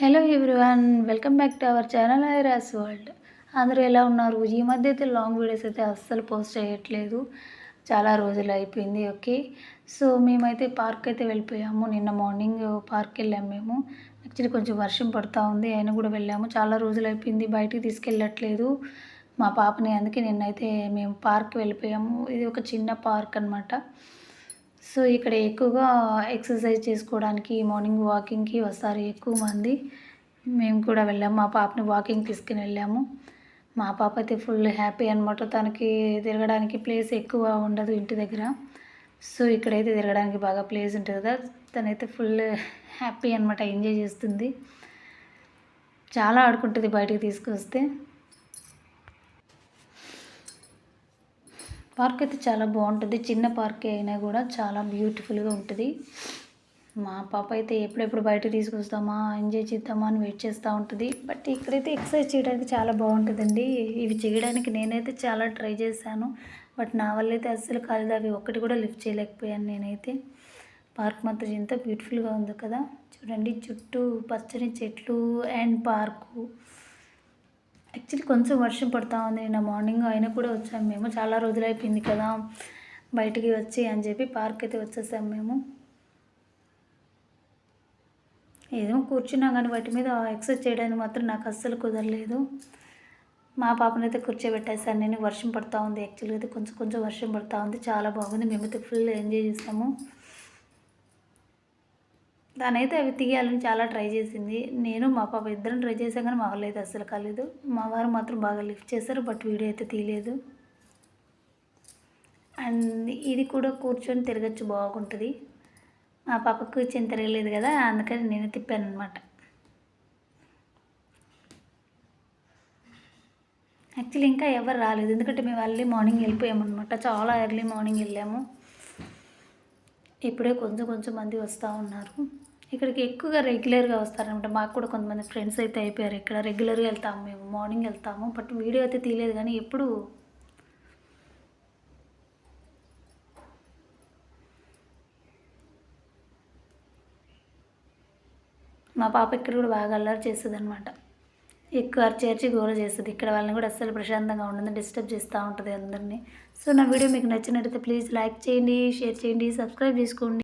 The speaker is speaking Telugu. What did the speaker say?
Hello everyone welcome back to our channel Iras world అందరూ ఎలా ఉన్నారు? ఈ మధ్య అయితే లాంగ్ వీడియోస్ అయితే అస్సలు పోస్ట్ చేయట్లేదు. చాలా రోజులు అయిపోయింది ఓకే సో మేమైతే పార్క్ అయితే వెళ్ళిపోయాము. నిన్న మార్నింగ్ పార్క్ వెళ్ళాము మేము. యాక్చువల్లీ కొంచెం వర్షం పడుతూ ఉంది అయినా కూడా వెళ్ళాము. చాలా రోజులు అయిపోయింది బయటికి తీసుకెళ్ళట్లేదు. మా పాపని అందుకే నిన్నైతే మేము పార్క్ వెళ్ళిపోయాము. ఇది ఒక చిన్న పార్క్ అనమాట సో ఇక్కడ ఎక్కువగా ఎక్సర్సైజ్ చేసుకోవడానికి మార్నింగ్ వాకింగ్కి వస్తారు ఎక్కువ మంది. మేము కూడా వెళ్ళాము. మా పాపని వాకింగ్ తీసుకుని వెళ్ళాము. మా పాప అయితే ఫుల్ హ్యాపీ అనమాట తనకి తిరగడానికి ప్లేస్ ఎక్కువ ఉండదు ఇంటి దగ్గర. సో ఇక్కడైతే తిరగడానికి బాగా ప్లేస్ ఉంటుంది కదా. తనైతే ఫుల్ హ్యాపీ అనమాట ఎంజాయ్ చేస్తుంది. చాలా ఆడుకుంటుంది బయటికి తీసుకొస్తే. పార్క్ అయితే చాలా బాగుంటుంది. చిన్న పార్కే అయినా కూడా చాలా బ్యూటిఫుల్గా ఉంటుంది. మా పాప అయితే ఎప్పుడెప్పుడు బయట తీసుకొస్తామా ఎంజాయ్ చేద్దామా అని వెయిట్ చేస్తూ ఉంటుంది. బట్ ఇక్కడైతే ఎక్సర్సైజ్ చేయడానికి చాలా బాగుంటుందండి. ఇవి చేయడానికి నేనైతే చాలా ట్రై చేశాను. బట్ నా వల్ల అయితే అస్సలు కాలేదు. అవి ఒక్కటి కూడా లిఫ్ట్ చేయలేకపోయాను నేనైతే. పార్క్ మాత్రం ఎంత బ్యూటిఫుల్గా ఉంది కదా. చూడండి చుట్టూ పచ్చని చెట్లు అండ్ పార్కు. యాక్చువల్లీ కొంచెం వర్షం పడుతూ ఉంది. నిన్న మార్నింగ్ అయినా కూడా వచ్చాము మేము. చాలా రోజులు అయిపోయింది కదా. బయటికి వచ్చి అని చెప్పి పార్క్ అయితే వచ్చేసాము మేము. ఏదో కూర్చున్నా కానీ వాటి మీద ఎక్సర్సైజ్ చేయడానికి మాత్రం నాకు అస్సలు కుదరలేదు. మా పాపనైతే కూర్చోబెట్టేసాను నేను వర్షం పడుతూ ఉంది. యాక్చువల్గా అయితే కొంచెం కొంచెం వర్షం పడుతూ ఉంది. చాలా బాగుంది. మేమైతే ఫుల్ ఎంజాయ్ చేస్తాము దానైతే అవి తీయాలని చాలా ట్రై చేసింది. నేను మా పాప ఇద్దరం ట్రై చేసాం కానీ మా వాళ్ళు అయితే అస్సలు కాలేదు. మా వారు మాత్రం బాగా లిఫ్ట్ చేశారు బట్ వీడియో అయితే తీయలేదు. అండ్ ఇది కూడా కూర్చొని తిరగచ్చు బాగుంటుంది. మా పాపకు కూర్చొని తిరగలేదు కదా అందుకని నేను తిప్పాను అనమాట యాక్చువల్లీ ఇంకా ఎవరు రాలేదు ఎందుకంటే మేము అర్లీ మార్నింగ్ వెళ్ళిపోయామన్నమాట. చాలా ఎర్లీ మార్నింగ్ వెళ్ళాము. ఇప్పుడే కొంచెం కొంచెం మంది వస్తూ ఉన్నారు. ఇక్కడికి ఎక్కువగా రెగ్యులర్గా వస్తారనమాట మాకు కూడా కొంతమంది ఫ్రెండ్స్ అయితే అయిపోయారు. ఇక్కడ రెగ్యులర్గా వెళ్తాము మేము మార్నింగ్ వెళ్తాము. బట్ వీడియో అయితే తీయలేదు కానీ ఎప్పుడు మా పాప ఇక్కడ కూడా బాగా అల్లరి చేస్తుంది అనమాట ఎక్కువ చేర్చి గోర చేస్తుంది. ఇక్కడ వాళ్ళని కూడా అస్సలు ప్రశాంతంగా ఉండదు డిస్టర్బ్ చేస్తూ ఉంటుంది అందరినీ. సో నా వీడియో మీకు నచ్చినట్టయితే ప్లీజ్ లైక్ చేయండి షేర్ చేయండి సబ్స్క్రైబ్ చేసుకోండి.